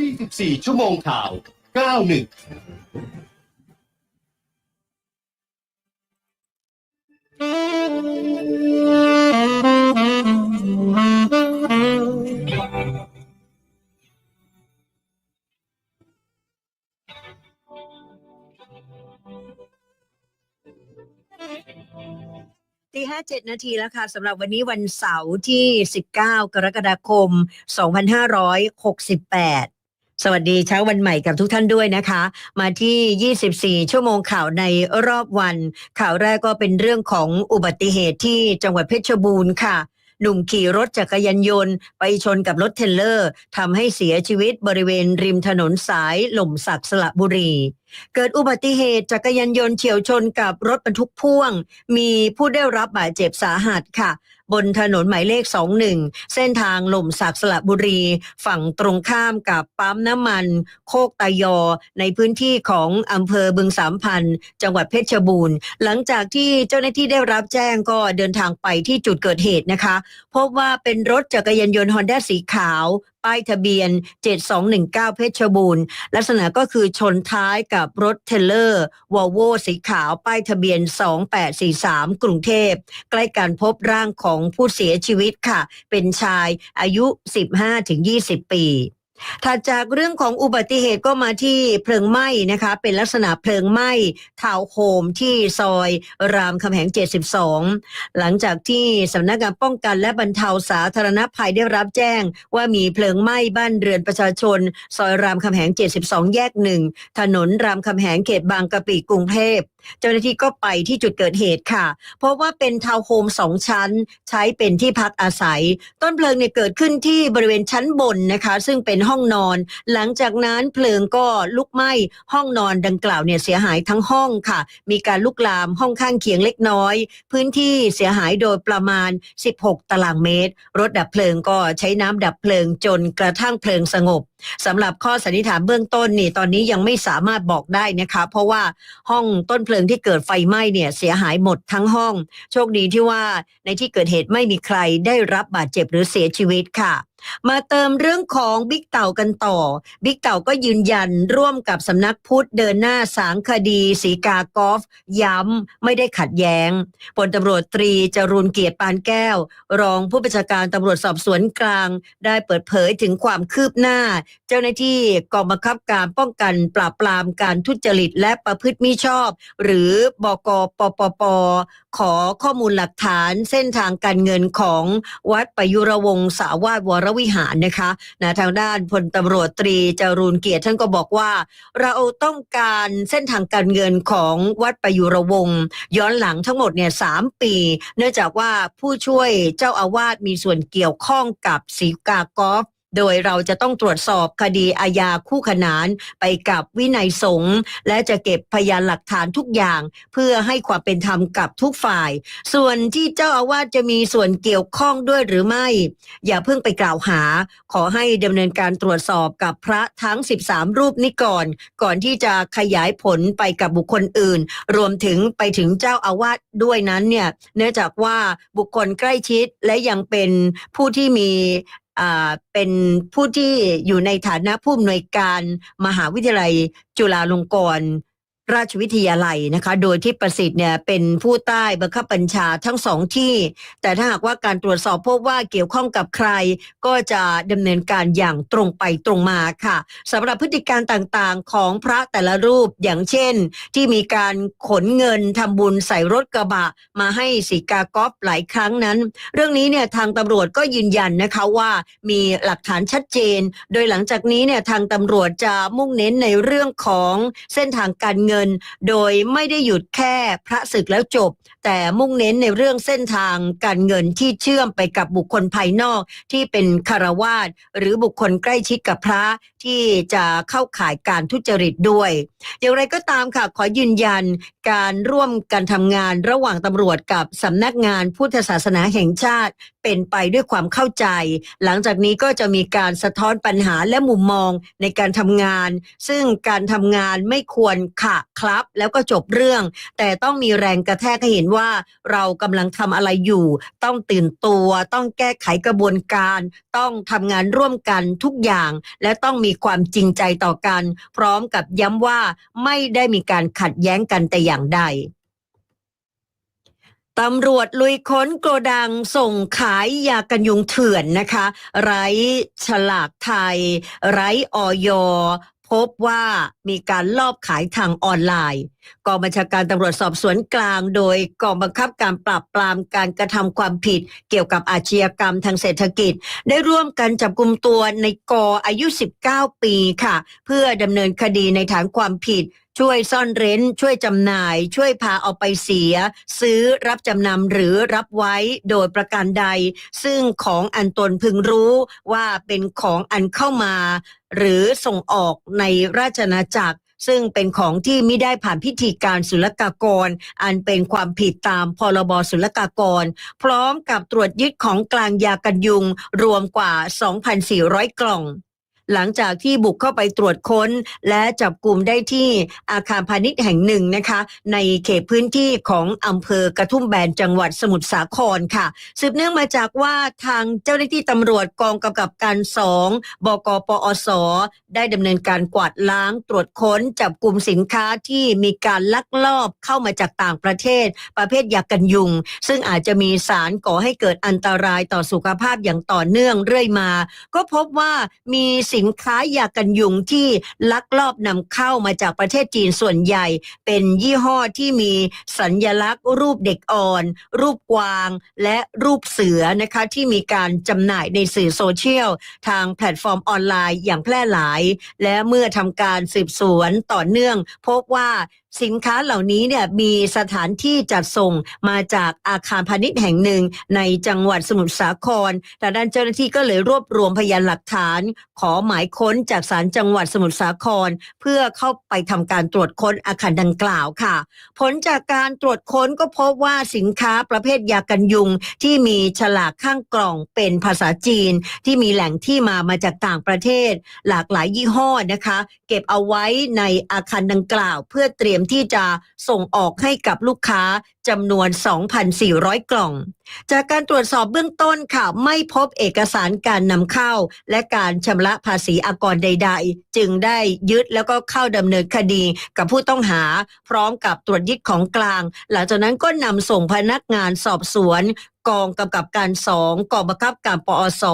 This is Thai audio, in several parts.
24 ชั่วโมงข่าว 91ตีห้าเจ็ดนาทีแล้วค่ะสำหรับวันนี้วันเสาร์ที่ 19 กรกฎาคม 2568 สวัสดีเช้าวันใหม่กับทุกท่านด้วยนะคะ มาที่ 24 ชั่วโมงข่าวในรอบวัน ข่าวแรกก็เป็นเรื่องของอุบัติเหตุที่จังหวัดเพชรบูรณ์ค่ะ หนุ่มขี่รถจักรยานยนต์ไปชนกับรถเทลเลอร์ทำให้เสียชีวิตบริเวณริมถนนสายหล่มสักสระบุรี เกิดอุบัติเหตุจักรยานยนต์เฉียวชนกับรถบรรทุกพ่วง มีผู้ได้รับบาดเจ็บสาหัสค่ะ บนถนนหมายเลข 21 เส้นทางหล่มสักสระบุรี ฝั่งตรงข้ามกับปั๊มน้ำมัน โคกตายอ ในพื้นที่ของอำเภอบึงสามพัน จังหวัดเพชรบูรณ์ หลังจากที่เจ้าหน้าที่ได้รับแจ้งก็เดินทางไปที่จุดเกิดเหตุนะคะ พบว่าเป็นรถจักรยานยนต์ฮอนด้าสีขาว ป้ายทะเบียน 7219 เพชรบูรณ์ลักษณะก็คือชนท้ายกับรถเทเลอร์วอลโวสีขาว ป้ายทะเบียน 2843 กรุงเทพ ใกล้การพบร่างของผู้เสียชีวิตค่ะ เป็นชายอายุ 15-20 ปี ถัดจากเรื่องของอุบัติเหตุก็มาที่เพลิงไหม้นะคะ เป็นลักษณะเพลิงไหม้ทาวน์โฮมที่ซอยรามคำแหง 72 หลังจากที่สำนักงานป้องกันและบรรเทาสาธารณภัยได้รับแจ้ง ว่ามีเพลิงไหม้บ้านเรือนประชาชน ซอยรามคำแหง 72 แยกหนึ่งถนนรามคำแหงเขตบางกะปิกรุงเทพเจ้าหน้าที่ก็ไปที่จุดเกิดเหตุค่ะ เพราะว่าเป็นทาวน์โฮมสองชั้น ใช้เป็นที่พักอาศัย ต้นเพลิงเนี่ยเกิดขึ้นที่บริเวณชั้นบนนะคะ ซึ่งเป็นห้องห้องนอน หลังจากนั้นเพลิงก็ลุกไหม้ห้องนอนดังกล่าวเนี่ยเสียหายทั้งห้องค่ะ มีการลุกลามห้องข้างเคียงเล็กน้อย พื้นที่เสียหายโดยประมาณ 16 ตารางเมตร รถดับเพลิงก็ใช้น้ำดับเพลิงจนกระทั่งเพลิงสงบสำหรับข้อสันนิษฐานเบื้องต้นนี่ตอนนี้ยังไม่สามารถบอกได้นะคะ เพราะว่าห้องต้นเพลิงที่เกิดไฟไหม้เนี่ยเสียหายหมดทั้งห้อง โชคดีที่ว่าในที่เกิดเหตุไม่มีใครได้รับบาดเจ็บหรือเสียชีวิตค่ะ มาเติมเรื่องของบิ๊กเต่ากันต่อ บิ๊กเต่าก็ยืนยันร่วมกับสำนักพุทธเดินหน้าสางคดีสีกากอฟ ย้ำไม่ได้ขัดแย้งพลตำรวจตรีจรูนเกียรติปานแก้ว รองผู้บัญชาการตำรวจสอบสวนกลาง ได้เปิดเผยถึงความคืบหน้า เจ้าหน้าที่กองบังคับการป้องกันปราบปรามการทุจริตและประพฤติมิชอบ หรือบกปปปขอข้อมูลหลักฐานเส้นทางการเงินของวัดปยุรวงศาวาสวรวิหารนะคะนะทางด้านพลตำรวจตรีจรูนเกียรติท่านก็บอกว่า เราต้องการเส้นทางการเงินของวัดประยุรวงศ์ย้อนหลังทั้งหมดเนี่ยสามปี เนื่องจากว่าผู้ช่วยเจ้าอาวาสมีส่วนเกี่ยวข้องกับสีกากอฟ โดยเราจะต้องตรวจสอบคดีอาญาคู่ขนานไปกับวินัยสงฆ์และจะเก็บพยานหลักฐานทุกอย่าง เพื่อให้ความเป็นธรรมกับทุกฝ่าย ส่วนที่เจ้าอาวาสจะมีส่วนเกี่ยวข้องด้วยหรือไม่ อย่าเพิ่งไปกล่าวหา ขอให้ดำเนินการตรวจสอบกับพระทั้ง 13 รูปนี้ก่อน ก่อนที่จะขยายผลไปกับบุคคลอื่น รวมถึงไปถึงเจ้าอาวาสด้วยนั้นเนี่ยเนื่องจากว่าบุคคลใกล้ชิดและยังเป็นผู้ที่มี เป็นผู้ที่อยู่ในฐานะผู้อำนวยการมหาวิทยาลัยจุฬาลงกรณ ราชวิทยาลัยนะคะ โดยที่ประสิทธิ์เนี่ยเป็นผู้ใต้บังคับบัญชาทั้งสองที่ แต่ถ้าหากว่าการตรวจสอบพบว่าเกี่ยวข้องกับใคร ก็จะดำเนินการอย่างตรงไปตรงมาค่ะสำหรับพฤติการต่างๆของพระแต่ละรูปอย่างเช่น ที่มีการขนเงินทำบุญใส่รถกระบะ มาให้สีกากอฟหลายครั้งนั้น เรื่องนี้เนี่ยทางตำรวจก็ยืนยันนะคะว่ามีหลักฐานชัดเจน โดยหลังจากนี้เนี่ยทางตำรวจจะมุ่งเน้นในเรื่องของเส้นทางการเงินโดยไม่ได้หยุดแค่พระศึกแล้วจบ แต่มุ่งเน้นในเรื่องเส้นทางการเงินที่เชื่อมไปกับบุคคลภายนอกที่เป็นคารวาสหรือบุคคลใกล้ชิดกับพระ ที่จะเข้าข่ายการทุจริตด้วย อย่างไรก็ตามค่ะ ขอยืนยันการร่วมกันทำงานระหว่างตำรวจกับสำนักงานพุทธศาสนาแห่งชาติ เป็นไปด้วยความเข้าใจ หลังจากนี้ก็จะมีการสะท้อนปัญหาและมุมมองในการทำงาน ซึ่งการทำงานไม่ควรขะครับ แล้วก็จบเรื่อง แต่ต้องมีแรงกระแทกให้เห็นว่าเรากำลังทำอะไรอยู่ ต้องตื่นตัว ต้องแก้ไขกระบวนการ ต้องทำงานร่วมกันทุกอย่าง และต้องมีความจริงใจต่อกัน พร้อมกับย้ำว่าไม่ได้มีการขัดแย้งกันแต่อย่างใดตำรวจลุยค้นโกดังส่งขายยากันยุงเถื่อนนะคะ ไร้ฉลากไทย ไร้ออย พบว่ามีการลอบขายทางออนไลน์ กองบัญชาการตำรวจสอบสวนกลาง โดยกองบังคับการปราบปรามการกระทำความผิด เกี่ยวกับอาชญากรรมทางเศรษฐกิจ ได้ร่วมกันจับกลุ่มตัวในกออายุ 19 ปีค่ะ เพื่อดำเนินคดีในฐานความผิด ช่วยซ่อนเร้น ช่วยจำหน่าย ช่วยพาเอาไปเสีย ซื้อรับจำนำหรือรับไว้โดยประการใด ซึ่งของอันตนพึงรู้ว่าเป็นของอันเข้ามา หรือส่งออกในราชอาณาจักรซึ่งเป็นของที่ไม่ได้ผ่านพิธีการศุลกากร อันเป็นความผิดตามพรบศุลกากร พร้อมกับตรวจยึดของกลางยากันยุง รวมกว่า 2,400 กล่อง หลังจากที่บุกเข้าไปตรวจค้น และจับกลุ่มได้ที่อาคารพาณิชย์แห่งหนึ่งนะคะ ในเขตพื้นที่ของอำเภอกระทุ่มแบนจังหวัดสมุทรสาครค่ะ สืบเนื่องมาจากว่าทางเจ้าหน้าที่ตำรวจกองกำกับการสองบกปอส ได้ดำเนินการกวาดล้างตรวจค้น จับกลุ่มสินค้าที่มีการลักลอบเข้ามาจากต่างประเทศ ประเภทยากันยุง ซึ่งอาจจะมีสารก่อให้เกิดอันตรายต่อสุขภาพอย่างต่อเนื่องเรื่อยมา ก็พบว่ามีสินค้ายากันยุงที่ลักลอบนำเข้ามาจากประเทศจีนส่วนใหญ่ เป็นยี่ห้อที่มีสัญญลักษณ์ รูปเด็กอ่อน รูปกวาง และรูปเสือนะคะที่มีการจำหน่ายในสื่อโซเชียล ทางแพลตฟอร์มออนไลน์อย่างแพร่หลาย และเมื่อทำการสืบสวนต่อเนื่อง พบว่า สินค้าเหล่านี้เนี่ยมีสถานที่จัดส่งมาจากอาคารพาณิชย์แห่งหนึ่ง ในจังหวัดสมุทรสาครแต่ด้านเจ้าหน้าที่ก็เลยรวบรวมพยานหลักฐาน ขอหมายค้นจากศาลจังหวัดสมุทรสาคร เพื่อเข้าไปทำการตรวจค้นอาคารดังกล่าวค่ะ ผลจากการตรวจค้นก็พบว่าสินค้าประเภทยากันยุง ที่มีฉลากข้างกล่องเป็นภาษาจีน ที่มีแหล่งที่มามาจากต่างประเทศ หลากหลายยี่ห้อนะคะ เก็บเอาไว้ในอาคารดังกล่าว เพื่อเตรียมที่จะส่งออกให้กับลูกค้าจำนวน 2,400 กล่อง จากการตรวจสอบเบื้องต้นค่ะ ไม่พบเอกสารการนำเข้า และการชำระภาษีอากรใด ๆ จึงได้ยึดแล้วก็เข้าดำเนินคดีกับผู้ต้องหา พร้อมกับตรวจยึดของกลาง หลังจากนั้นก็นำส่งพนักงานสอบสวน กองกำกับการสองกองบังคับการปอส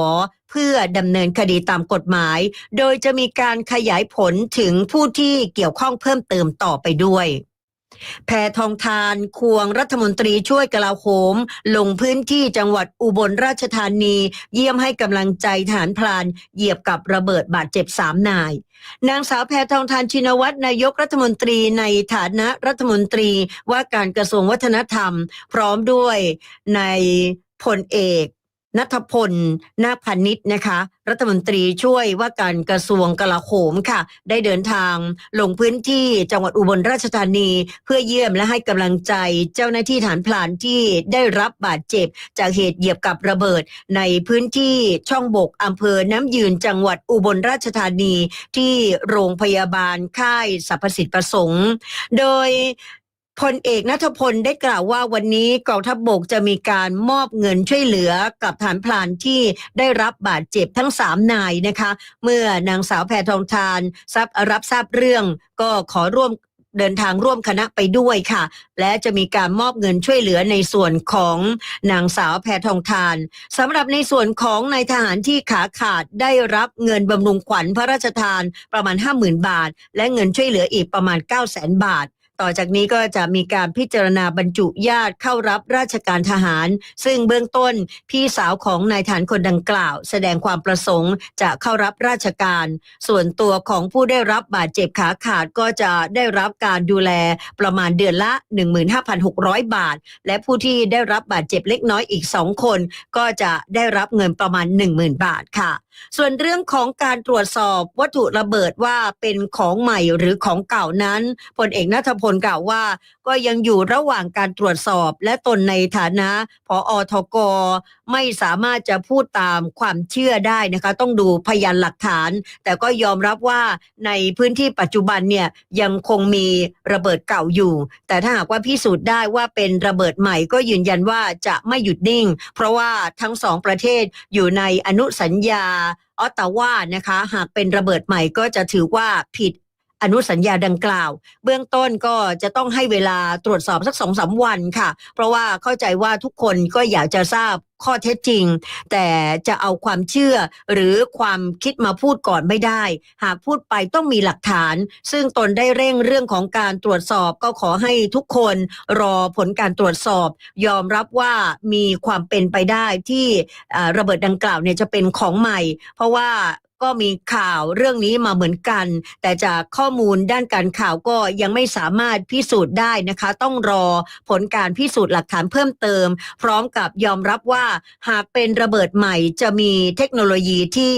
เพื่อดำเนินคดีตามกฎหมาย โดยจะมีการขยายผลถึงผู้ที่เกี่ยวข้องเพิ่มเติมต่อไปด้วย แพทองทานควงรัฐมนตรีช่วยกลาโหม ลงพื้นที่จังหวัดอุบลราชธานี เยี่ยมให้กำลังใจฐานพลาน เหยียบกับระเบิดบาดเจ็บสามนาย นางสาวแพทองทานชินวัตรนายกรัฐมนตรีในฐานะรัฐมนตรีว่าการกระทรวงวัฒนธรรม พร้อมด้วยในพลเอก นัทพล นาคพานิชนะคะ รัฐมนตรีช่วยว่าการกระทรวงกลาโหมค่ะ ได้เดินทางลงพื้นที่จังหวัดอุบลราชธานี เพื่อเยี่ยมและให้กำลังใจเจ้าหน้าที่ฐานพลานที่ได้รับบาดเจ็บ จากเหตุเหยียบกับระเบิด ในพื้นที่ช่องบกอำเภอน้ำยืนจังหวัดอุบลราชธานีที่โรงพยาบาลค่ายสรรพสิทธิประสงค์ โดย พลเอกนัทพลได้กล่าวว่าวันนี้กองทัพบบกจะมีการมอบเงินช่วยเหลือกับฐานพลานที่ได้รับบาดเจ็บทั้งสามนายนะคะ เมื่อนางสาวแพทองทานทราบรับทราบเรื่องก็ขอร่วมเดินทางร่วมคณะไปด้วยค่ะ และจะมีการมอบเงินช่วยเหลือในส่วนของนางสาวแพทองทานสำหรับในส่วนของนายทหารที่ขาขาดได้รับเงินบำรุงขวัญพระราชทานประมาณ 50,000 บาท และเงินช่วยเหลืออีกประมาณ 9 0 0 0 0 0 บาท ต่อจากนี้ก็จะมีการพิจารณาบรรจุญาติเข้ารับราชการทหาร ซึ่งเบื้องต้นพี่สาวของนายทหารคนดังกล่าว แสดงความประสงค์จะเข้ารับราชการ ส่วนตัวของผู้ได้รับบาดเจ็บขาขาดก็จะได้รับการดูแลประมาณเดือนละ 15,600 บาท และผู้ที่ได้รับบาดเจ็บเล็กน้อยอีก 2 คน ก็จะได้รับเงินประมาณ 10,000 บาทค่ะ ส่วนเรื่องของการตรวจสอบวัตถุระเบิดว่าเป็นของใหม่หรือของเก่านั้นพลเอกนัทพลกล่าวว่า ก็ยังอยู่ระหว่างการตรวจสอบ และตนในฐานะพออทก ไม่สามารถจะพูดตามความเชื่อได้นะคะ ต้องดูพยานหลักฐาน แต่ก็ยอมรับว่าในพื้นที่ปัจจุบันเนี่ยยังคงมีระเบิดเก่าอยู่ แต่ถ้าหากว่าพิสูจน์ได้ว่าเป็นระเบิดใหม่ก็ยืนยันว่าจะไม่หยุดนิ่ง เพราะว่าทั้งสองประเทศอยู่ในอนุสัญญาออตตาวานะคะ หากเป็นระเบิดใหม่ก็จะถือว่าผิด อนุสัญญาดังกล่าว เบื้องต้นก็จะต้องให้เวลาตรวจสอบสักสองสามวันค่ะ เพราะว่าเข้าใจว่าทุกคนก็อยากจะทราบข้อเท็จจริง แต่จะเอาความเชื่อหรือความคิดมาพูดก่อนไม่ได้ หากพูดไปต้องมีหลักฐาน ซึ่งตนได้เร่งเรื่องของการตรวจสอบก็ขอให้ทุกคนรอผลการตรวจสอบ ยอมรับว่ามีความเป็นไปได้ที่ระเบิดดังกล่าวเนี่ยจะเป็นของใหม่ เพราะว่า ก็มีข่าวเรื่องนี้มาเหมือนกัน แต่จากข้อมูลด้านการข่าวก็ยังไม่สามารถพิสูจน์ได้นะคะ ต้องรอผลการพิสูจน์หลักฐานเพิ่มเติม พร้อมกับยอมรับว่าหากเป็นระเบิดใหม่จะมีเทคโนโลยีที่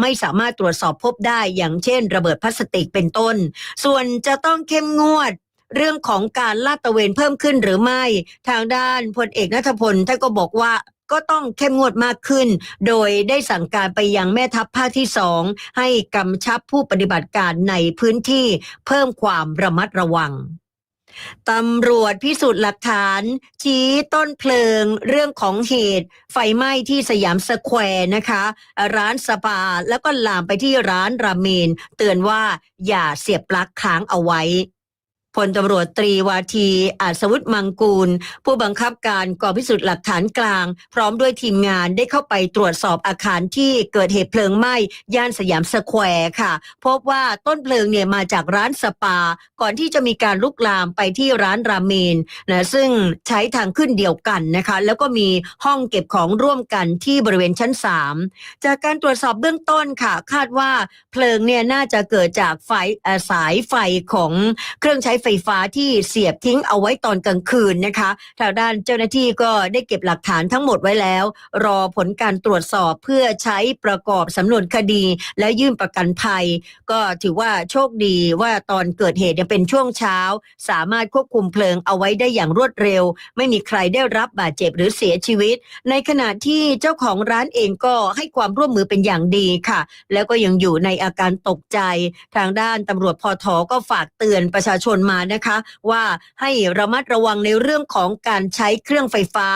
ไม่สามารถตรวจสอบพบได้อย่างเช่น ระเบิดพลาสติกเป็นต้น ส่วนจะต้องเข้มงวดเรื่องของการลาดตระเวนเพิ่มขึ้นหรือไม่ ทางด้านพลเอกนัทพลท่านก็บอกว่า ก็ต้องเข้มงวดมากขึ้น โดยได้สั่งการไปยังแม่ทัพภาคที่สองให้กำชับผู้ปฏิบัติการในพื้นที่เพิ่มความระมัดระวังตำรวจพิสูจน์หลักฐาน ชี้ต้นเพลิงเรื่องของเหตุ ไฟไหม้ที่สยามสแควร์นะคะ ร้านสปาแล้วก็ลามไปที่ร้านราเมน เตือนว่าอย่าเสียบปลั๊กค้างเอาไว้ พลตำรวจตรีวาทีอาสวุฒิมังกูล ผู้บังคับการกองพิสูจน์หลักฐานกลาง พร้อมด้วยทีมงานได้เข้าไปตรวจสอบอาคารที่เกิดเหตุเพลิงไหม้ย่านสยามสแควร์ค่ะ พบว่าต้นเพลิงเนี่ยมาจากร้านสปา ก่อนที่จะมีการลุกลามไปที่ร้านราเมนนะซึ่งใช้ทางขึ้นเดียวกันนะคะ แล้วก็มีห้องเก็บของร่วมกันที่บริเวณชั้น 3 จากการตรวจสอบเบื้องต้นค่ะ คาดว่าเพลิงเนี่ยน่าจะเกิดจากไฟสายไฟของเครื่องใช้ไฟไฟฟ้าที่เสียบทิ้งเอาไว้ตอนกลางคืนนะคะทางด้านเจ้าหน้าที่ก็ได้เก็บหลักฐานทั้งหมดไว้แล้ว รอผลการตรวจสอบเพื่อใช้ประกอบสำนวนคดี และยื่นประกันภัย ก็ถือว่าโชคดีว่าตอนเกิดเหตุเนี่ยเป็นช่วงเช้า สามารถควบคุมเพลิงเอาไว้ได้อย่างรวดเร็ว ไม่มีใครได้รับบาดเจ็บหรือเสียชีวิต ในขณะที่เจ้าของร้านเองก็ให้ความร่วมมือเป็นอย่างดีค่ะ แล้วก็ยังอยู่ในอาการตกใจ ทางด้านตำรวจพอทอก็ฝากเตือนประชาชนมานะคะ ว่าให้ระมัดระวังในเรื่องของการใช้เครื่องไฟฟ้า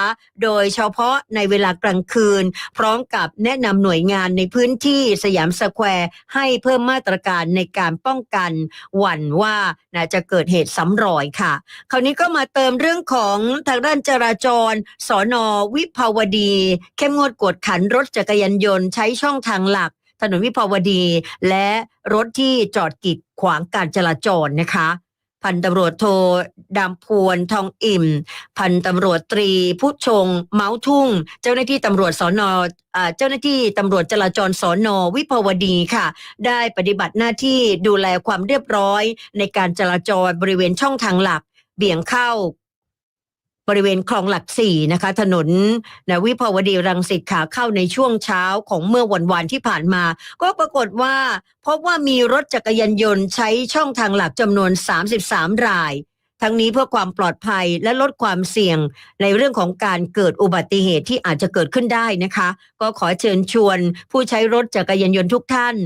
โดยเฉพาะในเวลากลางคืน พร้อมกับแนะนำหน่วยงานในพื้นที่สยามสแควร์ให้เพิ่มมาตรการในการป้องกันหวั่นว่านะจะเกิดเหตุซ้ำรอยค่ะ คราวนี้ก็มาเติมเรื่องของทางด้านจราจรสอนอวิภาวดี เข้มงวดกวดขันรถจักรยานยนต์ใช้ช่องทางหลักถนนวิภาวดี และรถที่จอดกีดขวางการจราจรนะคะ พันตำรวจโทดำพวนทองอิ่ม พันตำรวจตรีผู้ชง เมาทุ่ง เจ้าหน้าที่ตำรวจสอนอเจ้าหน้าที่ตำรวจจราจรสอนอวิภาวดีค่ะ ได้ปฏิบัติหน้าที่ดูแลความเรียบร้อย ในการจราจรบริเวณช่องทางหลัก เบี่ยงเข้า บริเวณคลองหลักสี่นะคะ ถนนนวิภาวดีรังสิตขาเข้าในช่วงเช้าของเมื่อวันวานที่ผ่านมา ก็ปรากฏว่าพบว่ามีรถจักรยานยนต์ใช้ช่องทางหลักจำนวน 33 ราย ทั้งนี้เพื่อความปลอดภัยและลดความเสี่ยงในเรื่องของการเกิดอุบัติเหตุที่อาจจะเกิดขึ้นได้นะคะ ก็ขอเชิญชวน ผู้ใช้รถจักรยานยนต์ทุกท่าน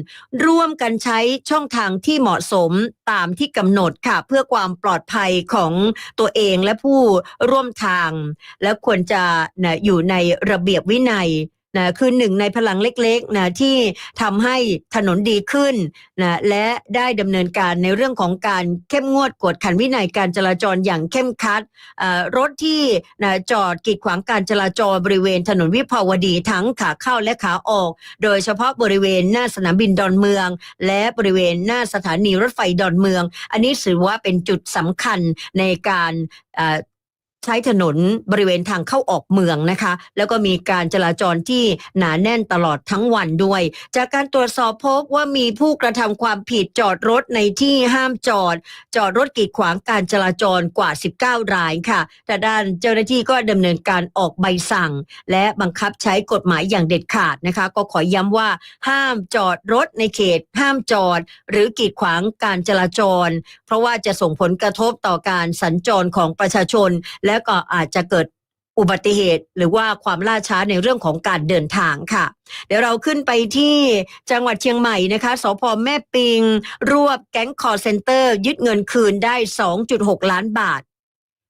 ร่วมกันใช้ช่องทางที่เหมาะสมตามที่กำหนดค่ะ เพื่อความปลอดภัยของตัวเองและผู้ร่วมทาง และควรจะนะอยู่ในระเบียบวินัย นะคือหนึ่งในพลังเล็กๆนะที่ทำให้ถนนดีขึ้นนะและได้ดำเนินการในเรื่องของการเข้มงวดกวดขันวินัยการจราจรอย่างเข้มขัดอ่อรถที่นะจอดกีดขวางการจราจรบริเวณถนนวิภาวดีทั้งขาเข้าและขาออก โดยเฉพาะบริเวณหน้าสนามบินดอนเมือง และบริเวณหน้าสถานีรถไฟดอนเมือง อันนี้ถือว่าเป็นจุดสำคัญในการอ่อ ใช้ถนนบริเวณทางเข้าออกเมืองนะคะ แล้วก็มีการจราจรที่หนาแน่นตลอดทั้งวันด้วย จากการตรวจสอบพบว่ามีผู้กระทำความผิดจอดรถในที่ห้ามจอด จอดรถกีดขวางการจราจรกว่า 19 รายค่ะ แต่ด้านเจ้าหน้าที่ก็ดำเนินการออกใบสั่ง และบังคับใช้กฎหมายอย่างเด็ดขาดนะคะ ก็ขอย้ำว่าห้ามจอดรถในเขต ห้ามจอด หรือกีดขวางการจราจร เพราะว่าจะส่งผลกระทบต่อการสัญจรของประชาชนและและก็อาจจะเกิดอุบัติเหตุ หรือว่าความล่าช้าในเรื่องของการเดินทางค่ะ เดี๋ยวเราขึ้นไปที่จังหวัดเชียงใหม่นะคะสพแม่ปิง รวบแก๊งคอร์เซนเตอร์ ยึดเงินคืนได้ 2.6 ล้านบาท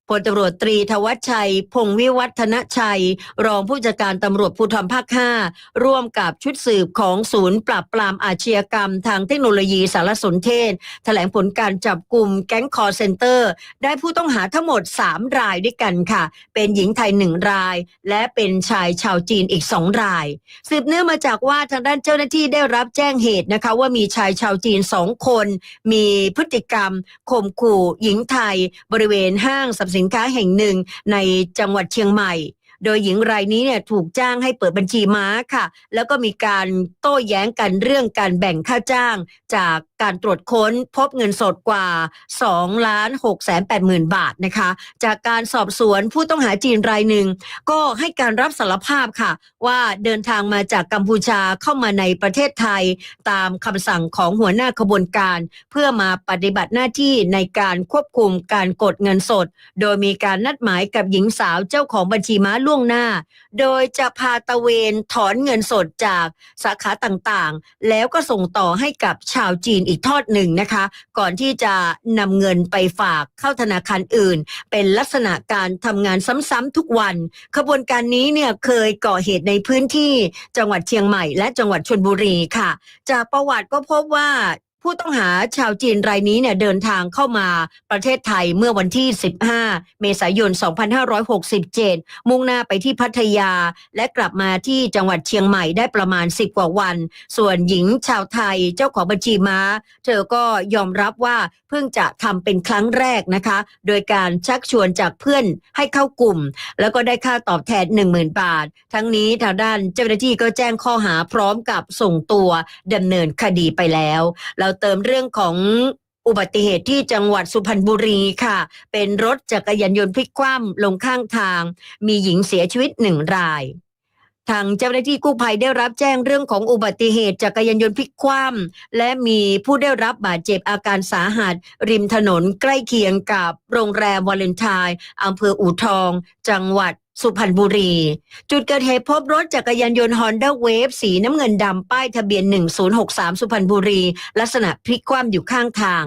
พลตำรวจตรีทวัชชัย พงวิวัฒนชัย รองผู้จัดการตำรวจภูธรภาค 5 ร่วมกับชุดสืบของศูนย์ปราบปรามอาชญากรรม ทางเทคโนโลยีสารสนเทศ แถลงผลการจับกลุ่มแก๊งคอร์เซนเตอร์ ได้ผู้ต้องหาทั้งหมด 3 รายด้วยกันค่ะ เป็นหญิงไทย 1 ราย และเป็นชายชาวจีนอีก 2 ราย สืบเนื่องมาจากว่าทางด้านเจ้าหน้าที่ได้รับแจ้งเหตุนะคะว่ามีชายชาวจีน 2 คน มีพฤติกรรมข่มขู่หญิงไทย บริเวณห้างสรรพสินค้าแห่งหนึ่งในจังหวัดเชียงใหม่ โดยหญิงรายนี้เนี่ยถูกจ้างให้เปิดบัญชีม้าค่ะ แล้วก็มีการโต้แย้งกันเรื่องการแบ่งค่าจ้างจากการตรวจค้นพบเงินสดกว่า2ล้าน6แสน8หมื่นบาทนะคะ จากการสอบสวนผู้ต้องหาจีนรายหนึ่ง ก็ให้การรับสารภาพค่ะ ว่าเดินทางมาจากกัมพูชาเข้ามาในประเทศไทย ตามคำสั่งของหัวหน้าขบวนการ เพื่อมาปฏิบัติหน้าที่ในการควบคุมการกดเงินสด โดยมีการนัดหมายกับหญิงสาวเจ้าของบัญชีม้าล่วงหน้า โดยจะพาตะเวนถอนเงินสดจากสาขาต่างๆ แล้วก็ส่งต่อให้กับชาวจีนอีกทอดหนึ่งนะคะ ก่อนที่จะนำเงินไปฝากเข้าธนาคารอื่น เป็นลักษณะการทำงานซ้ำๆทุกวัน ขบวนการนี้เนี่ยเคยก่อเหตุในพื้นที่จังหวัดเชียงใหม่ และจังหวัดชนบุรีค่ะ จากประวัติก็พบว่า ผู้ต้องหาชาวจีนรายนี้เนี่ยเดินทางเข้ามาประเทศไทยเมื่อวันที่ 15 เมษายน 2567 มุ่งหน้าไปที่พัทยา และกลับมาที่จังหวัดเชียงใหม่ได้ประมาณ 10 กว่าวัน ส่วนหญิงชาวไทยเจ้าของบัญชีม้า เธอก็ยอมรับว่าเพิ่งจะทำเป็นครั้งแรกนะคะ โดยการชักชวนจากเพื่อนให้เข้ากลุ่ม แล้วก็ได้ค่าตอบแทน 10,000 บาท ทั้งนี้ทางด้านเจ้าหน้าที่ก็แจ้งข้อหาพร้อมกับส่งตัวดำเนินคดีไปแล้วเราเติมเรื่องของอุบัติเหตุที่จังหวัดสุพรรณบุรีค่ะ เป็นรถจักรยานยนต์พลิกคว่ำลงข้างทาง มีหญิงเสียชีวิตหนึ่งราย ทางเจ้าหน้าที่กู้ภัยได้รับแจ้งเรื่องของอุบัติเหตุจักรยานยนต์พลิกคว่ำและมีผู้ได้รับบาดเจ็บอาการสาหัส ริมถนนใกล้เคียงกับโรงแรมวาเลนไทน์อำเภออู่ทอง จังหวัด สุพรรณบุรี จุดเกิดเหตุพบรถจักรยานยนต์ Honda Wave สีน้ำเงินดำป้ายทะเบียน 1063 สุพรรณบุรี ลักษณะพลิกคว่ำอยู่ข้างทาง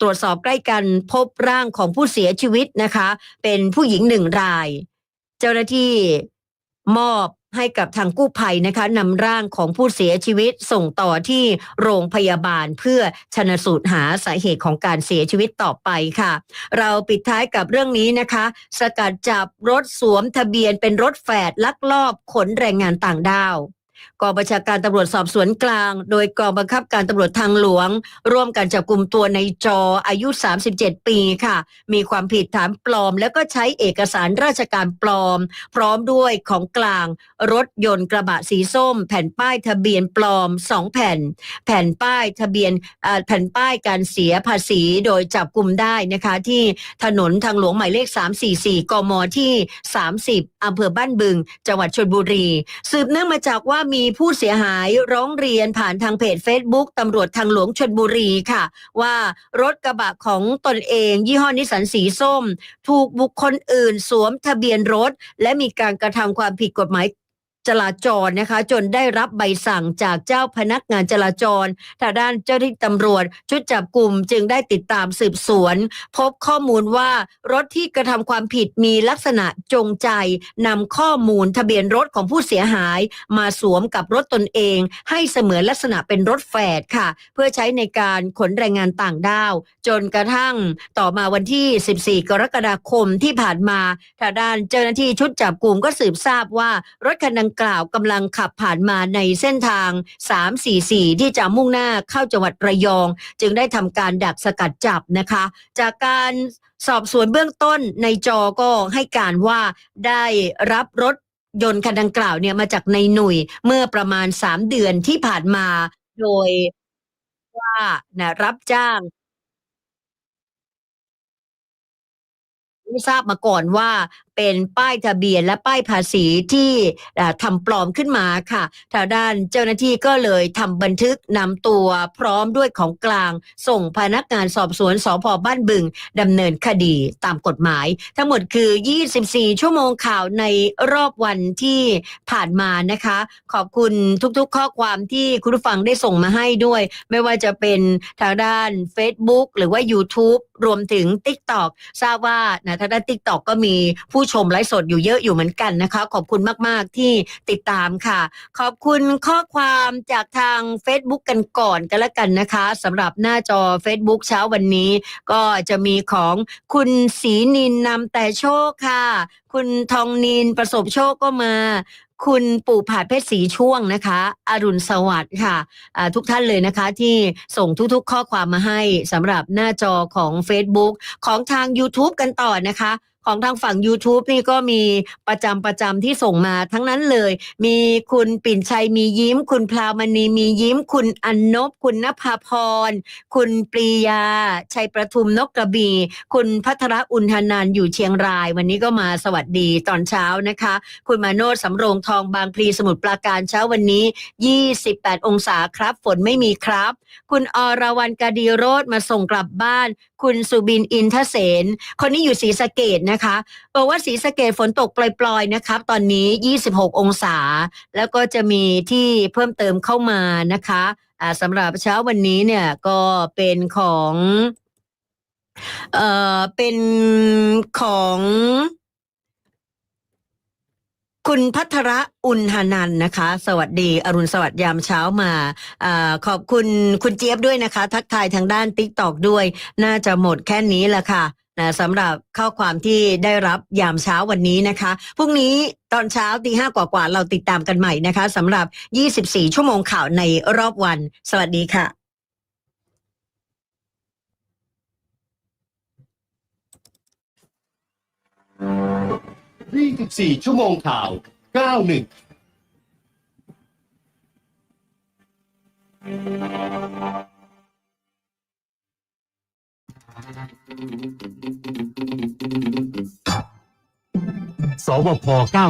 ตรวจสอบใกล้กันพบร่างของผู้เสียชีวิตนะคะ เป็นผู้หญิงหนึ่งราย เจ้าหน้าที่มอบ ให้กับทางกู้ภัยนะคะนำร่างของผู้เสียชีวิตส่งต่อที่โรงพยาบาลเพื่อชนสูตรหาสาเหตุของการเสียชีวิตต่อไปค่ะ เราปิดท้ายกับเรื่องนี้นะคะ สกัดจับรถสวมทะเบียนเป็นรถแฝดลักลอบขนแรงงานต่างด้าวกองบัญชาการตำรวจสอบสวนกลาง โดยกองบังคับการตำรวจทางหลวง ร่วมกันจับกลุ่มตัวในจออายุ 37 ปีค่ะ มีความผิดฐานปลอม แล้วก็ใช้เอกสารราชการปลอม พร้อมด้วยของกลาง รถยนต์กระบะสีส้ม แผ่นป้ายทะเบียนปลอม 2 แผ่น แผ่นป้ายทะเบียนแผ่นป้ายการเสียภาษีโดยจับกลุ่มได้นะคะ ที่ถนนทางหลวงหมายเลข 344 กมที่ 30อำเภอบ้านบึง จังหวัดชลบุรี สืบเนื่องมาจากว่ามีผู้เสียหายร้องเรียนผ่านทางเพจ Facebook ตำรวจทางหลวงชนบุรีค่ะ ว่ารถกระบะของตนเอง ยี่ห้อนิสสันสีส้ม ถูกบุคคลอื่นสวมทะเบียนรถ และมีการกระทำความผิดกฎหมาย จราจรนะคะ จนได้รับใบสั่งจากเจ้าพนักงานจราจรทางด้านเจ้าหน้าที่ตำรวจ ชุดจับกลุ่มจึงได้ติดตามสืบสวน พบข้อมูลว่ารถที่กระทำความผิดมีลักษณะจงใจนำข้อมูลทะเบียนรถของผู้เสียหาย มาสวมกับรถตนเอง ให้เสมือนลักษณะเป็นรถแฝดค่ะ เพื่อใช้ในการขนแรงงานต่างด้าว จนกระทั่งต่อมาวันที่ 14 กรกฎาคมที่ผ่านมาทางด้านเจ้าหน้าที่ชุดจับกลุ่มก็สืบทราบว่ารถคันดังกล่าวกำลังขับผ่านมาในเส้นทาง 344 ที่จะมุ่งหน้าเข้าจังหวัดระยอง จึงได้ทำการดักสกัดจับนะคะ จากการสอบสวนเบื้องต้นในจอก็ให้การว่าได้รับรถยนต์คันดังกล่าวเนี่ยมาจากในหนุ่ยเมื่อประมาณสามเดือนที่ผ่านมาโดยว่านะรับจ้างไม่ทราบมาก่อนว่า เป็นป้ายทะเบียนและป้ายภาษีที่ทำปลอมขึ้นมาค่ะทางด้านเจ้าหน้าที่ก็เลยทำบันทึกนำตัวพร้อมด้วยของกลาง ส่งพนักงานสอบสวนสพบ้านบึงดำเนินคดีตามกฎหมาย ทั้งหมดคือ 24 ชั่วโมงข่าวในรอบวันที่ผ่านมานะคะ ขอบคุณทุกๆ ข้อความที่คุณผู้ฟังได้ส่งมาให้ด้วย ไม่ว่าจะเป็นทางด้าน Facebook หรือว่า YouTube รวมถึง TikTok ทราบว่านะทางด้าน TikTok ก็มีผู้ชมไลฟ์สดอยู่เยอะอยู่เหมือนกันนะคะ ขอบคุณมากๆที่ติดตามค่ะ ขอบคุณข้อความจากทาง Facebook กันก่อนกันละกันนะคะสำหรับหน้าจอ Facebook เช้าวันนี้ ก็จะมีของคุณศรีนินนำแต่โชคค่ะ คุณทองนินประสบโชคก็มาคุณปู่ผาดเพชรสีช่วงนะคะ อรุณสวัสดิ์ค่ะอ่าทุกท่านเลยนะคะที่ส่งทุกๆข้อความมาให้สำหรับหน้าจอของ Facebook ของทาง YouTube กันต่อนะคะ ของทางฝั่ง YouTube นี่ก็มีประจำประจำที่ส่งมาทั้งนั้นเลย มีคุณปิ่นชัยมียิ้ม คุณพลาวมณีมียิ้ม คุณอันนบ คุณนภาพร คุณปรียา ชัยประทุมนกกระบี่คุณพัทรอุณหนันอยู่เชียงราย วันนี้ก็มาสวัสดีตอนเช้านะคะ คุณมาโนดสำโรงทองบางพลีสมุทรปราการเช้าวันนี้ 28 องศาครับ ฝนไม่มีครับ คุณอรวรรณกาดีโรธมาส่งกลับบ้าน คุณสุบินอินทเสนคนนี้อยู่ศรีสะเกดนะคะ บอกว่าศรีสะเกดฝนตกปล่อยๆนะครับ ตอนนี้ 26 องศา แล้วก็จะมีที่เพิ่มเติมเข้ามานะคะสำหรับเช้าวันนี้เนี่ยก็เป็นของเอ่อเป็นของคุณพัทระอุณหนันนะคะ สวัสดีอรุณสวัสดิ์ยามเช้ามาอาขอบคุณคุณเจี๊ยบด้วยนะคะ ทักทายทางด้านติ๊กตอกด้วย น่าจะหมดแค่นี้แหละค่ะ นะสำหรับข้อความที่ได้รับยามเช้าวันนี้นะคะพรุ่งนี้ตอนเช้าตีห้ากว่าๆเราติดตามกันใหม่นะคะสำหรับ 24 ชั่วโมงข่าวในรอบวัน สวัสดีค่ะ24ชั่วโมงข่าว 91 สวพ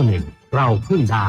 91 เราพึ่งได้